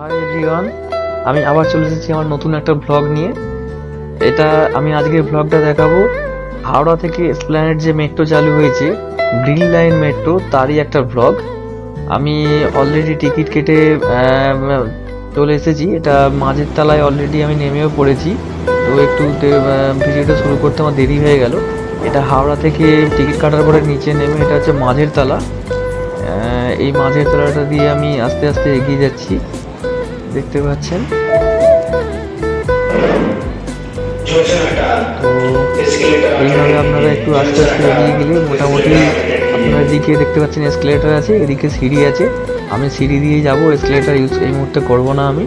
Hi everyone আমি আবার চলে এসেছি আমার নতুন একটা ব্লগ নিয়ে। এটা আমি আজকের ব্লগটা দেখাবো। হাওড়া থেকে এসপ্ল্যানেড যে মেট্রো চালু হয়েছে গ্রিন লাইন মেট্রো তারই একটা ব্লগ আমি অলরেডি টিকিট কেটে চলে এসেছি। এটা মাঝের তলায় অলরেডি আমি নেমেও পড়েছি। তো একটু ভিডিওটা শুরু করতে আমার দেরি হয়ে গেল। এটা হাওড়া থেকে টিকিট কাটার পরে নিচে নেমে এটা হচ্ছে মাঝের তলা। এই মাঝের তলাটা দিয়ে আমি আস্তে আস্তে এগিয়ে যাচ্ছি। দেখতে পাচ্ছেন? তো এইভাবে আপনারা একটু আস্তে আস্তে এগিয়ে গেলে মোটামুটি আপনারা এদিকে দেখতে পাচ্ছেন এসকেলেটার আছে, এদিকে সিঁড়ি আছে। আমি সিঁড়ি দিয়ে যাব এসকেলেটার ইউজ এই মুহূর্তে করব না আমি।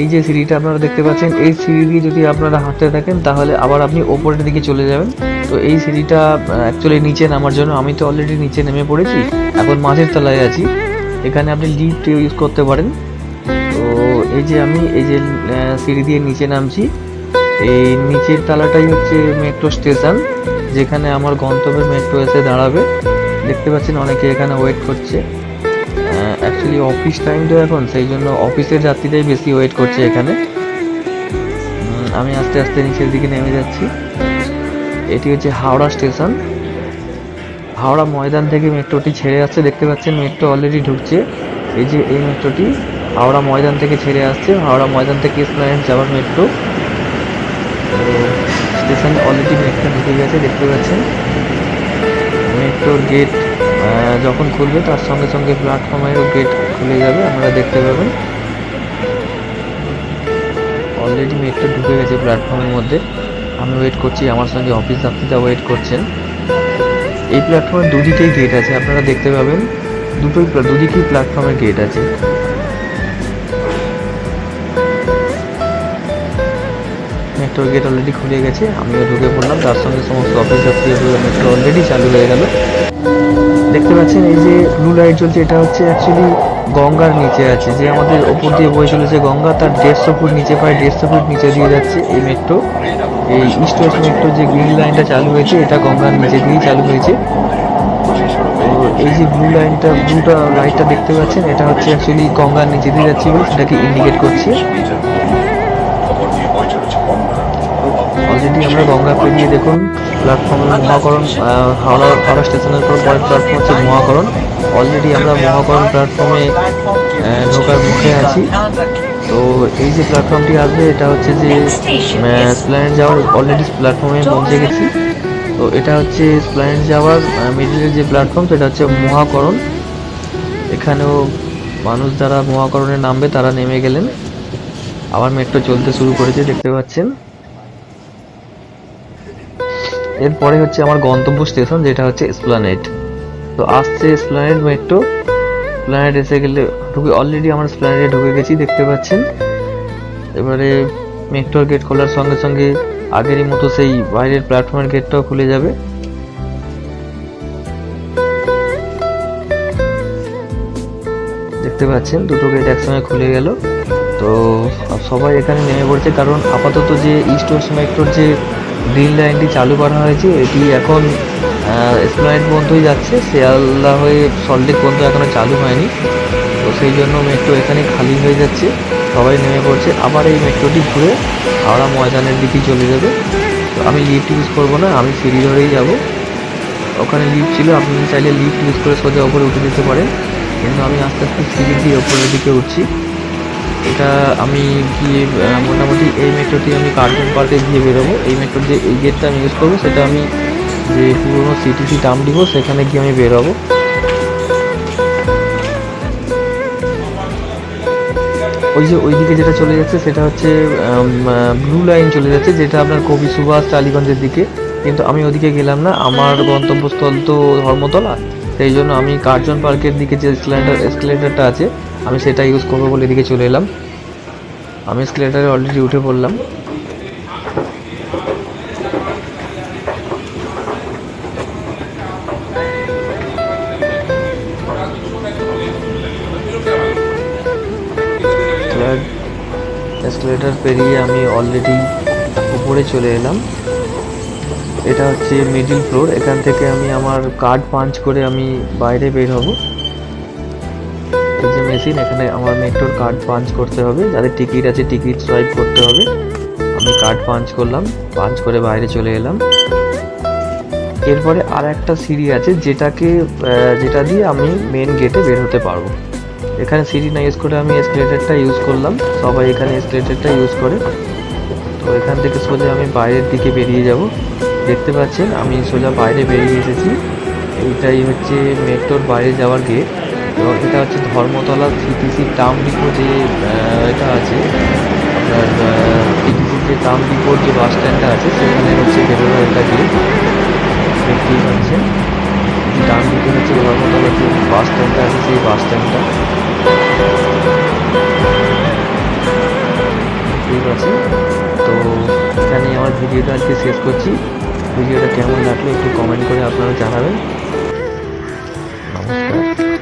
এই যে সিঁড়িটা আপনারা দেখতে পাচ্ছেন, এই সিঁড়ি দিয়ে যদি আপনারা হাঁটতে থাকেন, তাহলে আবার আপনি ওপরের দিকে চলে যাবেন। তো এই সিঁড়িটা অ্যাকচুয়ালি নিচে নামার জন্য, আমি তো অলরেডি নিচে নেমে পড়েছি, এখন মাঝের তলায় আছি। এখানে আপনি লিফট ইউজ করতে পারেন। এই যে আমি, এই যে সিঁড়ি দিয়ে নিচে নামছি, এই নিচের তলাটাই হচ্ছে মেট্রো স্টেশন যেখানে আমার গন্তব্যের মেট্রো এসে দাঁড়াবে। দেখতে পাচ্ছেন অনেকে এখানে ওয়েট করছে। অ্যাকচুয়ালি অফিস টাইম তো এখন, সেই জন্য অফিসের যাত্রীরাই বেশি ওয়েট করছে এখানে। আমি আস্তে আস্তে নিচের দিকে নেমে যাচ্ছি। এটি হচ্ছে হাওড়া স্টেশন হাওড়া ময়দান থেকে মেট্রোটি ছেড়ে আসছে। দেখতে পাচ্ছেন মেট্রো অলরেডি ঢুকছে। এই যে, এই মেট্রোটি হাওড়া ময়দান থেকে ছেড়ে আসছে। হাওড়া ময়দান থেকে স্প্ল্যানেড যাওয়ার মেট্রো স্টেশনে অলরেডি মেট্রো ঢুকে গেছে, দেখতে পাচ্ছেন। মেট্রোর গেট যখন খুলবে তার সঙ্গে সঙ্গে প্ল্যাটফর্মেরও গেট খুলে যাবে, আপনারা দেখতে পাবেন। অলরেডি মেট্রো ঢুকে গেছে প্ল্যাটফর্মের মধ্যে। আমি ওয়েট করছি, আমার সঙ্গে অফিস যাত্রীরা ওয়েট করছেন। এই প্ল্যাটফর্মে দুদিকেই গেট আছে, আপনারা দেখতে পাবেন। দুটোই দুদিকেই প্ল্যাটফর্মের গেট আছে। মেট্রোর গেট অলরেডি খুলে গেছে, আমিও ঢুকে পড়লাম, তার সঙ্গে সমস্ত অফিস যাত্রী মেট্রো অলরেডি চালু হয়ে গেল। দেখতে পাচ্ছেন এই যে ব্লু লাইট জ্বলছে, এটা হচ্ছে অ্যাকচুয়ালি গঙ্গার নিচে আছে, যে আমাদের ওপর দিয়ে বয়ে চলেছে গঙ্গা, তার দেড়শো ফুট নিচে প্রায় দেড়শো ফুট নিচে দিয়ে যাচ্ছে এই মেট্রো এই ইস্ট ওয়েস্ট মেট্রো যে গ্রিন লাইনটা চালু হয়েছে, এটা গঙ্গার নিচে দিয়েই চালু হয়েছে। এই যে ব্লু লাইনটা ব্লুটা লাইটটা দেখতে পাচ্ছেন, এটা হচ্ছে অ্যাকচুয়ালি গঙ্গার নিচে দিয়ে যাচ্ছে বলে সেটাকে ইন্ডিকেট করছে। অলরেডি আমরা গঙ্গা পেরিয়ে দেখুন প্ল্যাটফর্ম মহাকরণ হাওড়া হাওড়া স্টেশনের পর পরের প্ল্যাটফর্ম হচ্ছে মহাকরণ। অলরেডি আমরা মহাকরণ প্ল্যাটফর্মে ঢোকার মুখে আছি। তো এই যে প্ল্যাটফর্মটি আসবে এটা হচ্ছে যে স্প্ল্যানেট যাওয়ার অলরেডি প্ল্যাটফর্মে পৌঁছে গেছি। তো এটা হচ্ছে স্প্ল্যানেট যাওয়ার মিডিলের যে প্ল্যাটফর্ম সেটা হচ্ছে মহাকরণ। এখানেও মানুষ যারা মহাকরণে নামবে তারা নেমে গেলেন। আবার মেট্রো চলতে শুরু করেছে দেখতে পাচ্ছেন। এরপরে হচ্ছে আমার গন্তব্য স্টেশন, যেটা হচ্ছে এসপ্লানেড তো আসছে এসপ্লানেড মেট্রো এসপ্লানেড এসে গেলে ঢুকে অলরেডি আমার স্প্লানেটে ঢুকে গেছি, দেখতে পাচ্ছেন। এবারে মেট্রোর গেট খোলার সঙ্গে সঙ্গে আগেরই মতো সেই বাইরের প্ল্যাটফর্মের গেটটাও খুলে যাবে। দেখতে পাচ্ছেন, দুটো গেট একসঙ্গে খুলে গেল। তো সবাই এখানে নেমে পড়ছে, কারণ আপাতত যে ইস্ট ওয়েস্ট মেট্রোর যে গ্রিন লাইনটি চালু করা হয়েছে। এটি এখন স্প্লাইট পর্যন্তই যাচ্ছে। শিয়ালদা হয়ে সল্টলেক পর্যন্ত এখনও চালু হয়নি। তো সেই জন্য মেট্রো এখানে খালি হয়ে যাচ্ছে। সবাই নেমে পড়ছে। আবার এই মেট্রোটি ঘুরে হাওড়া ময়দানের দিকেই চলে যাবে। তো আমি লিফট ইউজ করব না, আমি সিঁড়ি ধরেই যাব। ওখানে লিফট ছিল, আপনি চাইলে লিফট ইউজ করে সোজা ওপরে উঠে যেতে পারেন। কিন্তু আমি আস্তে আস্তে সিঁড়ি দিয়ে ওপরের দিকে উঠছি। এটা আমি গিয়ে মোটামুটি এই মেট্রোটি আমি কার্জন পার্কে গিয়ে বেরোবো। এই মেট্রোর যে এই গেটটা আমি ইউজ করব, সেটা আমি যে পুরোনো সিটিসি টাম দিব সেখানে গিয়ে আমি বেরোবো। ওই যে ওইদিকে যেটা চলে যাচ্ছে, সেটা হচ্ছে ব্লু লাইন চলে যাচ্ছে, যেটা আপনার কবি সুভাষ টালিগঞ্জের দিকে। কিন্তু আমি ওদিকে গেলাম না, আমার গন্তব্যস্থল তো ধর্মতলা। সেই জন্য আমি কার্জন পার্কের দিকে যে এসকেলেটার এসকেলেটারটা আছে আমি সেটা ইউজ করব বলে এদিকে চলে এলাম। আমি এসকেলেটারে অলরেডি উঠে পড়লাম। এসকেলেটার পেরিয়ে আমি অলরেডি উপরে চলে এলাম। এটা হচ্ছে মিডিল ফ্লোর এখান থেকে আমি আমার কার্ড পাঞ্চ করে আমি বাইরে বের হব। মেশিন, এখানে আমার মেট্রোর কার্ড পাঞ্চ করতে হবে। যাদের টিকিট আছে টিকিট সোয়াইপ করতে হবে। আমি কার্ড পাঞ্চ করলাম পাঞ্চ করে বাইরে চলে এলাম। এরপরে আর একটা সিঁড়ি আছে, যেটাকে যেটা দিয়ে আমি মেন গেটে বের হতে পারব। এখানে সিঁড়ি না ইউজ করে আমি এসকেলেটারটা ইউজ করলাম। সবাই এখানে এসকেলেটারটা ইউজ করে। তো এখান থেকে সোজা আমি বাইরের দিকে বেরিয়ে যাব। দেখতে পাচ্ছেন, আমি সোজা বাইরে বেরিয়ে এসেছি। এইটাই হচ্ছে মেট্রোর বাইরে যাওয়ার গেট এবং এটা হচ্ছে ধর্মতলা সিটিসি টাউন ডিপো যে এটা আছে, আপনার সিটিসির যে টাউন ডিপোর যে বাস স্ট্যান্ডটা আছে, সেখানে হচ্ছে বেরোনোর একটা গেট দেখতেই পাচ্ছেন। ডান দিকে হচ্ছে ধর্মতলা যে বাস স্ট্যান্ডটা আছে, সেই বাস স্ট্যান্ডটা ঠিক আছে তো এখানে আমার ভিডিওটা আজকে শেষ করছি। ভিডিওটা কেমন লাগল একটু কমেন্ট করে আপনারা জানাবেন। নমস্কার।